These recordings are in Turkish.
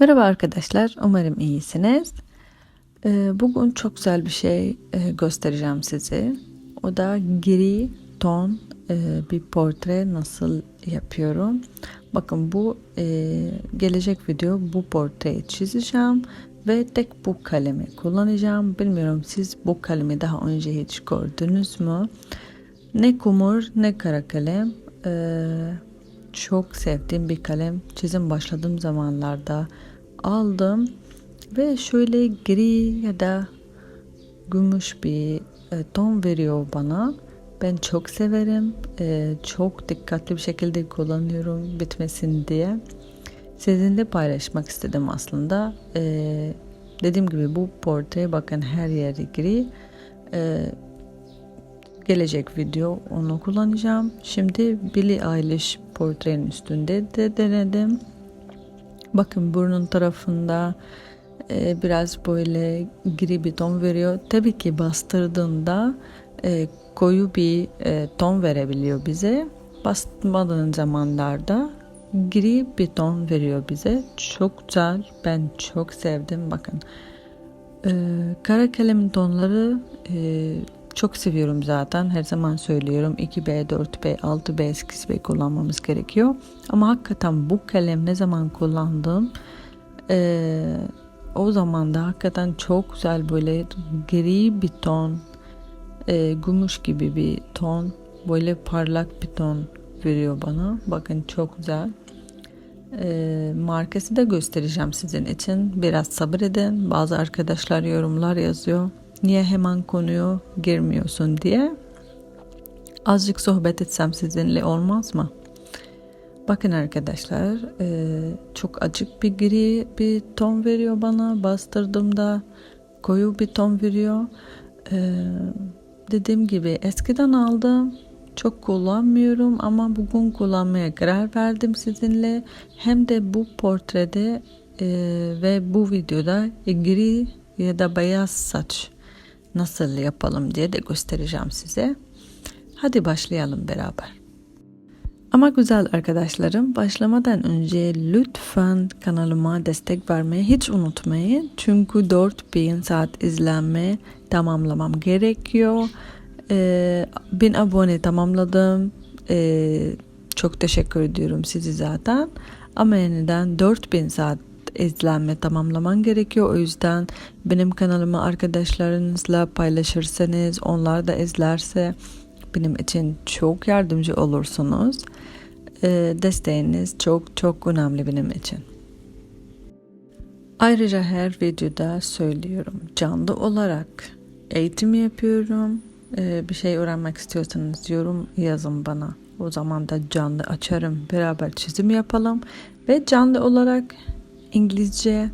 Merhaba arkadaşlar, umarım iyisiniz. Ee, Bugün çok güzel bir şey e, göstereceğim size. O da gri ton e, bir portre nasıl yapıyorum. Bakın bu e, gelecek video bu portreyi çizeceğim ve tek bu kalemi kullanacağım. Bilmiyorum siz bu kalemi daha önce hiç gördünüz mü? Ne kumur ne kara kalem. Ee, çok sevdiğim bir kalem. Çizim başladığım zamanlarda aldım ve şöyle gri ya da gümüş bir e, ton veriyor bana. Ben çok severim. E, çok dikkatli bir şekilde kullanıyorum bitmesin diye. Sizinle paylaşmak istedim aslında. E, dediğim gibi bu portre bakın her yeri gri. Gelecek video onu kullanacağım. Şimdi Billie Eilish portrenin üstünde de denedim. Bakın burnun tarafında e, biraz böyle gri bir ton veriyor. Tabii ki bastırdığında e, koyu bir e, ton verebiliyor bize. Bastırmadığın zamanlarda gri bir ton veriyor bize. Çok güzel. Ben çok sevdim. Bakın. E, kara kalem tonları e, çok seviyorum zaten. Her zaman söylüyorum 2B, 4B, 6B, 8B kullanmamız gerekiyor. Ama hakikaten bu kalem ne zaman kullandım e, o zaman da hakikaten çok güzel böyle gri bir ton e, gümüş gibi bir ton böyle parlak bir ton veriyor bana. Bakın çok güzel. E, markası da göstereceğim sizin için. Biraz sabır edin. Bazı arkadaşlar yorumlar yazıyor niye hemen konuyu girmiyorsun diye azıcık sohbet etsem sizinle olmaz mı? Bakın arkadaşlar e, çok acık bir gri bir ton veriyor bana bastırdığımda koyu bir ton veriyor. E, dediğim gibi eskiden aldım çok kullanmıyorum ama bugün kullanmaya karar verdim sizinle. Hem de bu portrede e, ve bu videoda gri ya da beyaz saç nasıl yapalım diye de göstereceğim size. Hadi başlayalım beraber. Ama güzel arkadaşlarım başlamadan önce lütfen kanalıma destek vermeyi hiç unutmayın. Çünkü 4000 saat izlenme tamamlamam gerekiyor. Ee, 1000 abone tamamladım. Ee, çok teşekkür ediyorum sizi zaten. Ama yeniden 4000 saat izlenme tamamlaman gerekiyor. O yüzden benim kanalımı arkadaşlarınızla paylaşırsanız, onlar da izlerse benim için çok yardımcı olursunuz. Ee, desteğiniz çok çok önemli benim için. Ayrıca her videoda söylüyorum canlı olarak eğitim yapıyorum. Ee, bir şey öğrenmek istiyorsanız yorum yazın bana. O zaman da canlı açarım. Beraber çizim yapalım. Ve canlı olarak İngilizce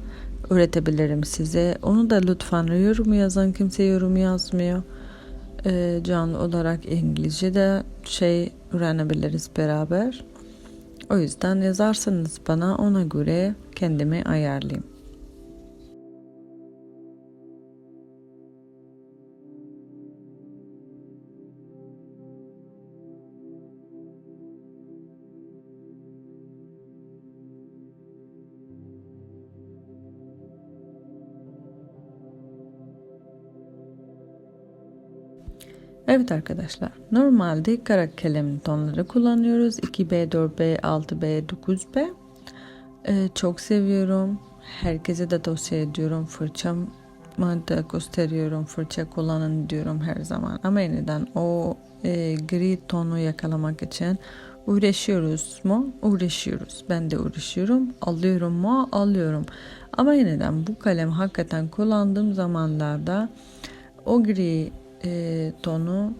öğretebilirim size. Onu da lütfen yorum yazın. Kimse yorum yazmıyor. Ee, canlı olarak İngilizce de şey öğrenebiliriz beraber. O yüzden yazarsanız bana ona göre kendimi ayarlayayım. Evet arkadaşlar normalde kara kalem tonları kullanıyoruz. 2B 4B 6B 9B ee, çok seviyorum. Herkese de tavsiye ediyorum. Fırçamı da gösteriyorum. Fırça kullanın diyorum her zaman. Ama yeniden o e, gri tonu yakalamak için uğraşıyoruz mu? Uğraşıyoruz. Ben de uğraşıyorum. Alıyorum mu? Alıyorum. Ama yeniden bu kalem hakikaten kullandığım zamanlarda o gri e, tonu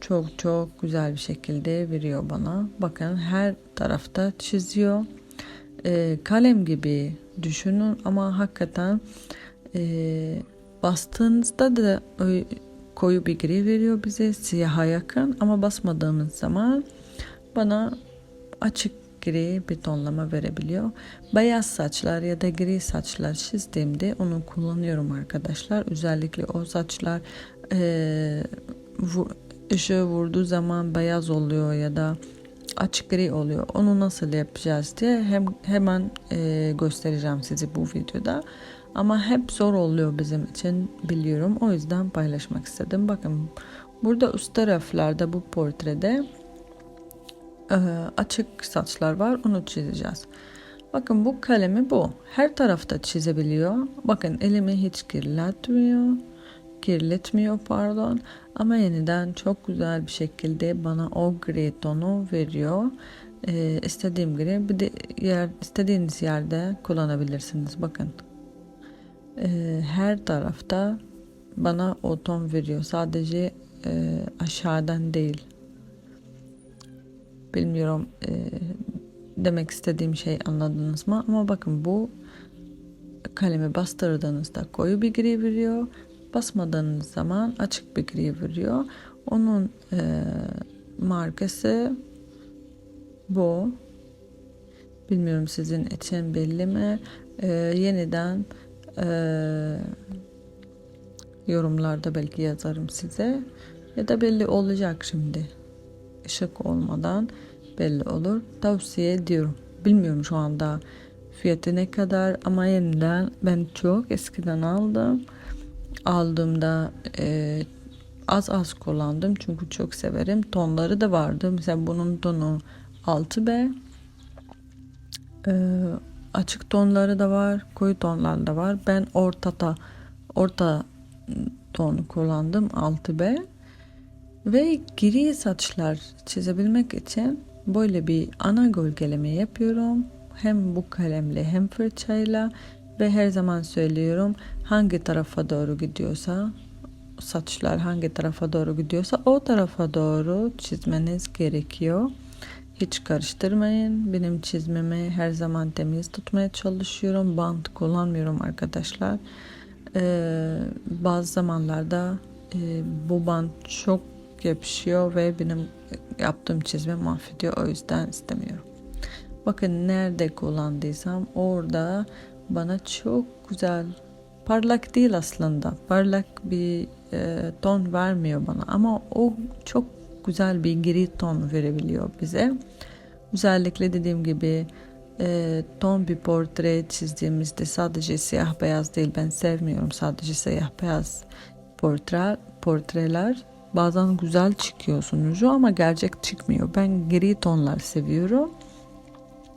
çok çok güzel bir şekilde veriyor bana. Bakın her tarafta çiziyor. E, kalem gibi düşünün ama hakikaten e, bastığınızda da koyu bir gri veriyor bize siyaha yakın ama basmadığımız zaman bana açık gri bir tonlama verebiliyor. Beyaz saçlar ya da gri saçlar çizdiğimde onu kullanıyorum arkadaşlar. Özellikle o saçlar e, ışığı vurduğu zaman beyaz oluyor ya da açık gri oluyor. Onu nasıl yapacağız diye hem hemen e, göstereceğim size bu videoda. Ama hep zor oluyor bizim için biliyorum. O yüzden paylaşmak istedim. Bakın burada üst taraflarda bu portrede e, açık saçlar var. Onu çizeceğiz. Bakın bu kalemi bu. Her tarafta çizebiliyor. Bakın elimi hiç kirletmiyor. Kirletmiyor pardon. Ama yeniden çok güzel bir şekilde bana o gri tonu veriyor. Ee, istediğim gri bir de yer, istediğiniz yerde kullanabilirsiniz. Bakın. Ee, her tarafta bana o ton veriyor. Sadece e, aşağıdan değil. Bilmiyorum e, demek istediğim şey anladınız mı? Ama bakın bu kalemi bastırdığınızda koyu bir gri veriyor. Basmadığınız zaman açık bir gri veriyor. Onun e, markası bu. Bilmiyorum sizin için belli mi? E, yeniden e, yorumlarda belki yazarım size. Ya da belli olacak şimdi. Işık olmadan belli olur. Tavsiye ediyorum. Bilmiyorum şu anda fiyatı ne kadar ama yeniden ben çok eskiden aldım. Aldığımda e, az az kullandım çünkü çok severim. Tonları da vardı. Mesela bunun tonu 6B. E, açık tonları da var, koyu tonları da var. Ben ortada orta tonu kullandım 6B. Ve gri saçlar çizebilmek için böyle bir ana gölgeleme yapıyorum. Hem bu kalemle hem fırçayla ve her zaman söylüyorum hangi tarafa doğru gidiyorsa saçlar hangi tarafa doğru gidiyorsa o tarafa doğru çizmeniz gerekiyor. Hiç karıştırmayın. Benim çizmemi her zaman temiz tutmaya çalışıyorum. Bant kullanmıyorum arkadaşlar. Ee, bazı zamanlarda e, bu bant çok yapışıyor ve benim yaptığım çizme mahvediyor. O yüzden istemiyorum. Bakın nerede kullandıysam orada bana çok güzel parlak değil aslında. Parlak bir e, ton vermiyor bana ama o çok güzel bir gri ton verebiliyor bize. Özellikle dediğim gibi e, ton bir portre çizdiğimizde sadece siyah beyaz değil ben sevmiyorum sadece siyah beyaz portre portreler bazen güzel çıkıyor sonucu ama gerçek çıkmıyor. Ben gri tonlar seviyorum.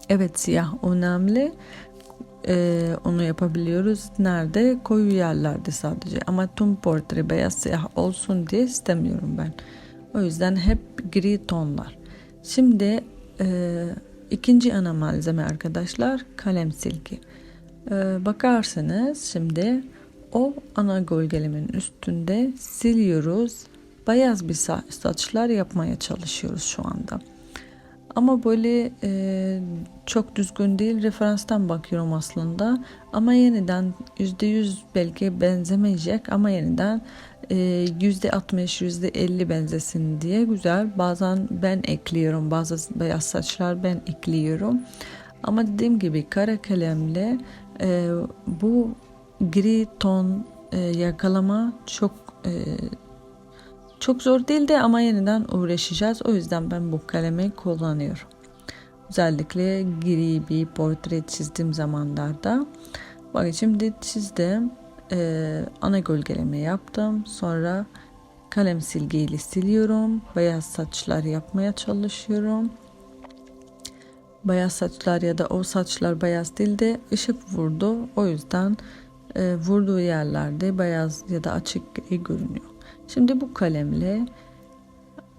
Evet siyah önemli. Ee, onu yapabiliyoruz. Nerede? Koyu yerlerde sadece. Ama tüm portre beyaz siyah olsun diye istemiyorum ben. O yüzden hep gri tonlar. Şimdi e, ikinci ana malzeme arkadaşlar kalem silgi. E, bakarsanız şimdi o ana gölgelemin üstünde siliyoruz. Beyaz bir saçlar yapmaya çalışıyoruz şu anda. Ama böyle e, çok düzgün değil. Referanstan bakıyorum aslında. Ama yeniden yüzde yüz belki benzemeyecek ama yeniden e, yüzde altmış yüzde elli benzesin diye güzel. Bazen ben ekliyorum. Bazı beyaz saçlar ben ekliyorum. Ama dediğim gibi kara kalemle e, bu gri ton e, yakalama çok e, çok zor değildi ama yeniden uğraşacağız. O yüzden ben bu kalemi kullanıyorum. Özellikle gri bir portre çizdiğim zamanlarda. Bak şimdi çizdim. Ee, ana gölgeleme yaptım. Sonra kalem silgiyle siliyorum. Beyaz saçlar yapmaya çalışıyorum. Beyaz saçlar ya da o saçlar beyaz değil de ışık vurdu. O yüzden e, vurduğu yerlerde beyaz ya da açık gri görünüyor. Şimdi bu kalemle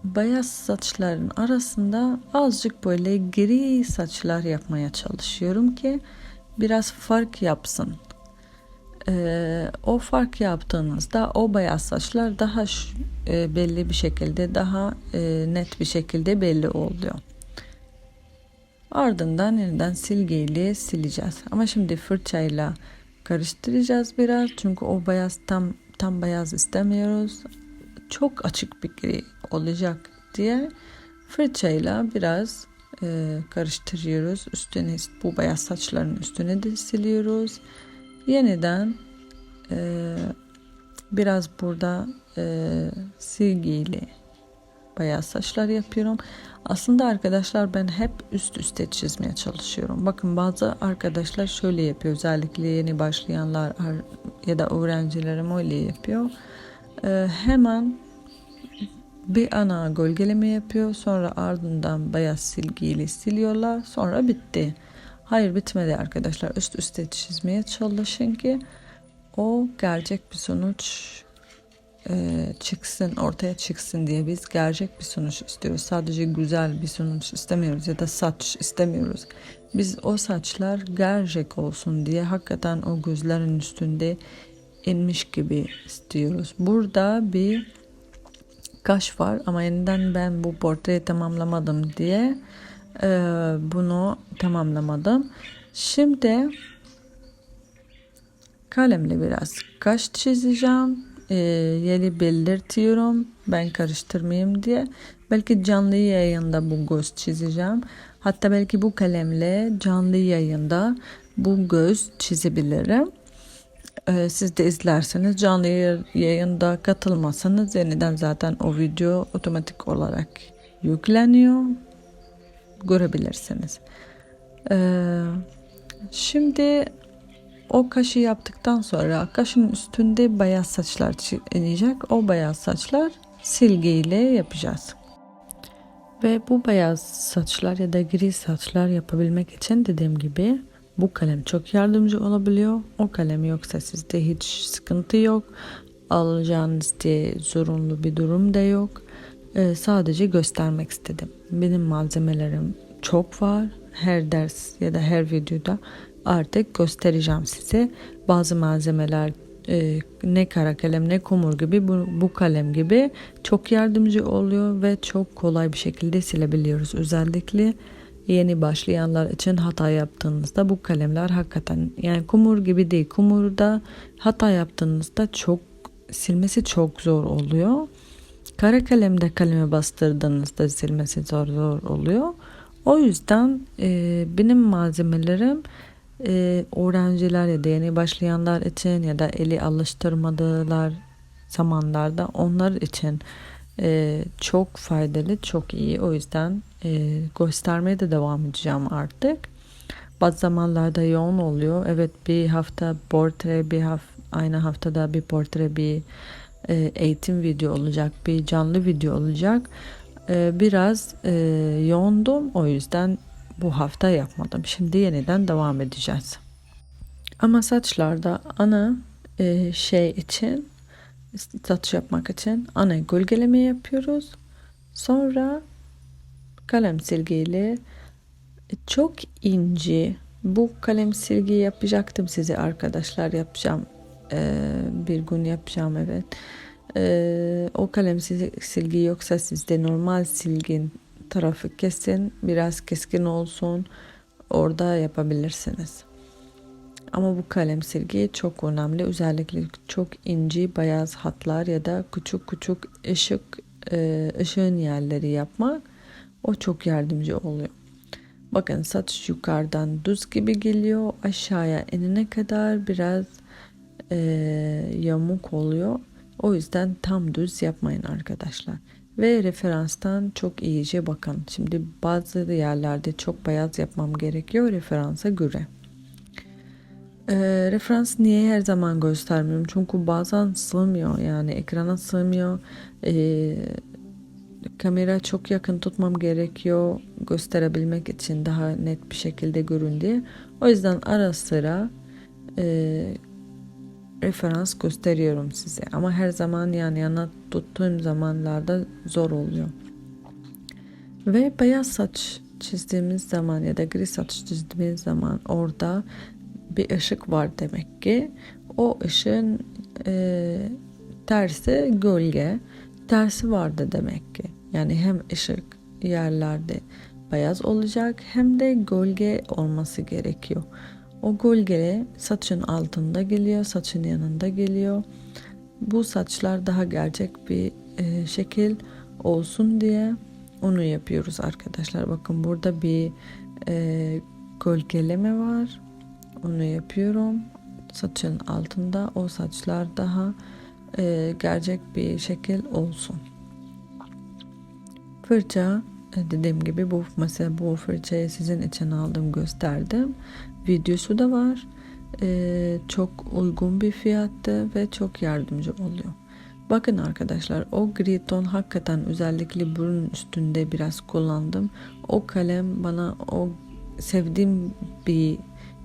beyaz saçların arasında azıcık böyle gri saçlar yapmaya çalışıyorum ki biraz fark yapsın. Ee, o fark yaptığınızda o beyaz saçlar daha e, belli bir şekilde daha e, net bir şekilde belli oluyor. Ardından yeniden silgiyle sileceğiz. Ama şimdi fırçayla karıştıracağız biraz çünkü o beyaz tam tam beyaz istemiyoruz. Çok açık bir gri olacak diye fırçayla biraz e, karıştırıyoruz. Üstüne bu beyaz saçların üstüne de siliyoruz. Yeniden e, biraz burada e, silgiyle beyaz saçlar yapıyorum. Aslında arkadaşlar ben hep üst üste çizmeye çalışıyorum. Bakın bazı arkadaşlar şöyle yapıyor. Özellikle yeni başlayanlar ya da öğrencilerim öyle yapıyor. Ee, hemen bir ana gölgeleme yapıyor. Sonra ardından beyaz silgiyle siliyorlar. Sonra bitti. Hayır bitmedi arkadaşlar. Üst üste çizmeye çalışın ki o gerçek bir sonuç çıksın, ortaya çıksın diye biz gerçek bir sonuç istiyoruz. Sadece güzel bir sonuç istemiyoruz ya da saç istemiyoruz. Biz o saçlar gerçek olsun diye hakikaten o gözlerin üstünde inmiş gibi istiyoruz. Burada bir kaş var ama yeniden ben bu portreyi tamamlamadım diye e, bunu tamamlamadım. Şimdi kalemle biraz kaş çizeceğim. E, yeri belirtiyorum. Ben karıştırmayayım diye. Belki canlı yayında bu göz çizeceğim. Hatta belki bu kalemle canlı yayında bu göz çizebilirim. Ee, siz de izlerseniz canlı yayında katılmasanız yeniden zaten o video otomatik olarak yükleniyor. Görebilirsiniz. Ee, şimdi o kaşı yaptıktan sonra kaşın üstünde beyaz saçlar inecek. O beyaz saçlar silgiyle yapacağız. Ve bu beyaz saçlar ya da gri saçlar yapabilmek için dediğim gibi bu kalem çok yardımcı olabiliyor. O kalem yoksa sizde hiç sıkıntı yok. Alacağınız diye zorunlu bir durum da yok. Ee, sadece göstermek istedim. Benim malzemelerim çok var. Her ders ya da her videoda artık göstereceğim size. Bazı malzemeler e, ne kara kalem ne kumur gibi bu, bu kalem gibi çok yardımcı oluyor ve çok kolay bir şekilde silebiliyoruz. Özellikle yeni başlayanlar için hata yaptığınızda bu kalemler hakikaten yani kumur gibi değil. Kumurda hata yaptığınızda çok silmesi çok zor oluyor. Kara kalemde kaleme bastırdığınızda silmesi zor zor oluyor. O yüzden e, benim malzemelerim e, öğrenciler ya da yeni başlayanlar için ya da eli alıştırmadılar zamanlarda onlar için e, çok faydalı, çok iyi. O yüzden e, göstermeye de devam edeceğim artık. Bazı zamanlarda yoğun oluyor. Evet bir hafta portre, bir hafta aynı haftada bir portre, bir e, eğitim video olacak, bir canlı video olacak. E, biraz e, yoğundum. O yüzden bu hafta yapmadım. Şimdi yeniden devam edeceğiz. Ama saçlarda ana e, şey için satış yapmak için ana gölgeleme yapıyoruz. Sonra kalem silgiyle çok ince bu kalem silgi yapacaktım size arkadaşlar yapacağım ee, bir gün yapacağım evet ee, o kalem silgi yoksa sizde normal silgin tarafı kesin biraz keskin olsun orada yapabilirsiniz. Ama bu kalem silgi çok önemli. Özellikle çok ince beyaz hatlar ya da küçük küçük ışık e, ışığın yerleri yapmak o çok yardımcı oluyor. Bakın saç yukarıdan düz gibi geliyor. Aşağıya enine kadar biraz e, yamuk oluyor. O yüzden tam düz yapmayın arkadaşlar. Ve referanstan çok iyice bakın. Şimdi bazı yerlerde çok beyaz yapmam gerekiyor referansa göre. E, referans niye her zaman göstermiyorum? Çünkü bazen sığmıyor yani ekrana sığmıyor. E, kamera çok yakın tutmam gerekiyor gösterebilmek için daha net bir şekilde görün diye. O yüzden ara sıra e, referans gösteriyorum size. Ama her zaman yani yana tuttuğum zamanlarda zor oluyor. Ve beyaz saç çizdiğimiz zaman ya da gri saç çizdiğimiz zaman orada bir ışık var demek ki. O ışığın e, tersi gölge, tersi vardı demek ki. Yani hem ışık yerlerde beyaz olacak hem de gölge olması gerekiyor. O gölge saçın altında geliyor, saçın yanında geliyor. Bu saçlar daha gerçek bir e, şekil olsun diye onu yapıyoruz arkadaşlar. Bakın burada bir e, gölgeleme var. Onu yapıyorum. Saçın altında o saçlar daha e, gerçek bir şekil olsun. Fırça e, dediğim gibi bu mesela bu fırçayı sizin için aldım gösterdim. Videosu da var. Ee, çok uygun bir fiyattı ve çok yardımcı oluyor. Bakın arkadaşlar o gri ton hakikaten özellikle burun üstünde biraz kullandım. O kalem bana o sevdiğim bir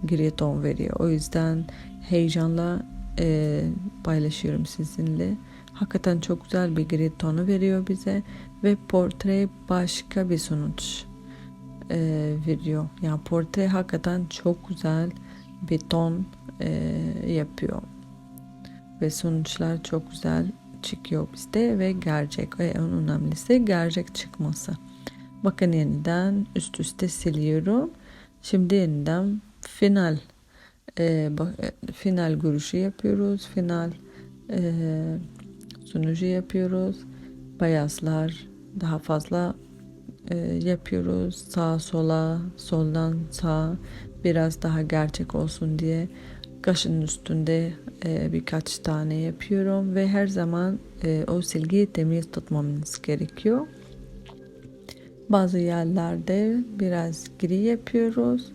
gri ton veriyor. O yüzden heyecanla e, paylaşıyorum sizinle. Hakikaten çok güzel bir gri tonu veriyor bize ve portre başka bir sonuç e, veriyor. Yani portre hakikaten çok güzel bir ton e, yapıyor ve sonuçlar çok güzel çıkıyor bizde ve gerçek ve en önemlisi gerçek çıkması. Bakın yeniden üst üste siliyorum. Şimdi yeniden final e, bak, e, final görüşü yapıyoruz. Final e, sunucu yapıyoruz. Bayazlar daha fazla e, yapıyoruz. Sağa sola, soldan sağa biraz daha gerçek olsun diye kaşın üstünde e, birkaç tane yapıyorum ve her zaman e, o silgiyi temiz tutmamız gerekiyor. Bazı yerlerde biraz gri yapıyoruz.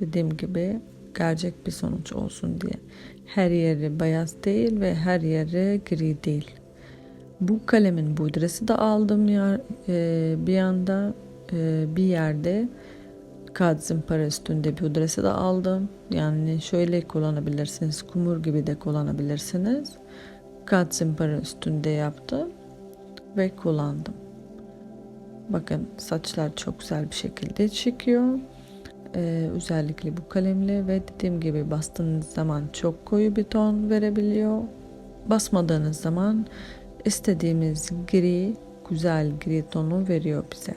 Dediğim gibi gerçek bir sonuç olsun diye. Her yeri beyaz değil ve her yeri gri değil. Bu kalemin budrası da aldım ya e, bir anda e, bir yerde kağıt zımpara üstünde pudrası da aldım. Yani şöyle kullanabilirsiniz. Kumur gibi de kullanabilirsiniz. Kağıt zımpara üstünde yaptım ve kullandım. Bakın saçlar çok güzel bir şekilde çıkıyor. Ee, özellikle bu kalemle ve dediğim gibi bastığınız zaman çok koyu bir ton verebiliyor. Basmadığınız zaman istediğimiz gri, güzel gri tonu veriyor bize.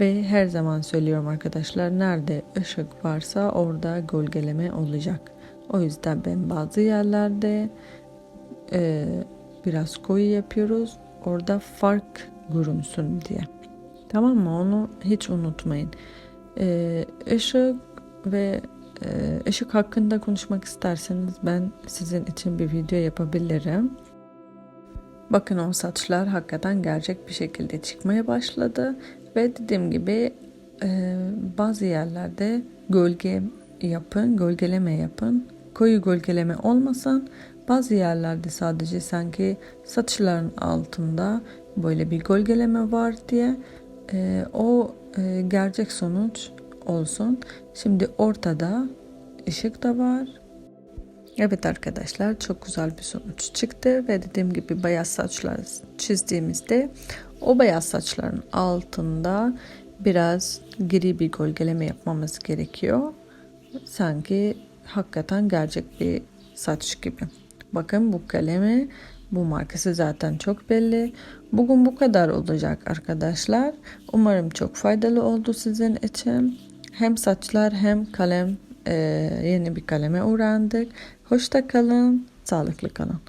Ve her zaman söylüyorum arkadaşlar nerede ışık varsa orada gölgeleme olacak. O yüzden ben bazı yerlerde e, biraz koyu yapıyoruz. Orada fark görünsün diye. Tamam mı? Onu hiç unutmayın. E, ışık ve e, ışık hakkında konuşmak isterseniz ben sizin için bir video yapabilirim. Bakın o saçlar hakikaten gerçek bir şekilde çıkmaya başladı ve dediğim gibi e, bazı yerlerde gölge yapın, gölgeleme yapın. Koyu gölgeleme olmasın. Bazı yerlerde sadece sanki saçların altında böyle bir gölgeleme var diye e, o e, gerçek sonuç olsun. Şimdi ortada ışık da var. Evet arkadaşlar çok güzel bir sonuç çıktı ve dediğim gibi beyaz saçlar çizdiğimizde o beyaz saçların altında biraz gri bir gölgeleme yapmamız gerekiyor. Sanki hakikaten gerçek bir saç gibi. Bakın bu kalemi bu markası zaten çok belli. Bugün bu kadar olacak arkadaşlar. Umarım çok faydalı oldu sizin için. Hem saçlar hem kalem yeni bir kaleme öğrendik. Hoşça kalın, sağlıklı kalın.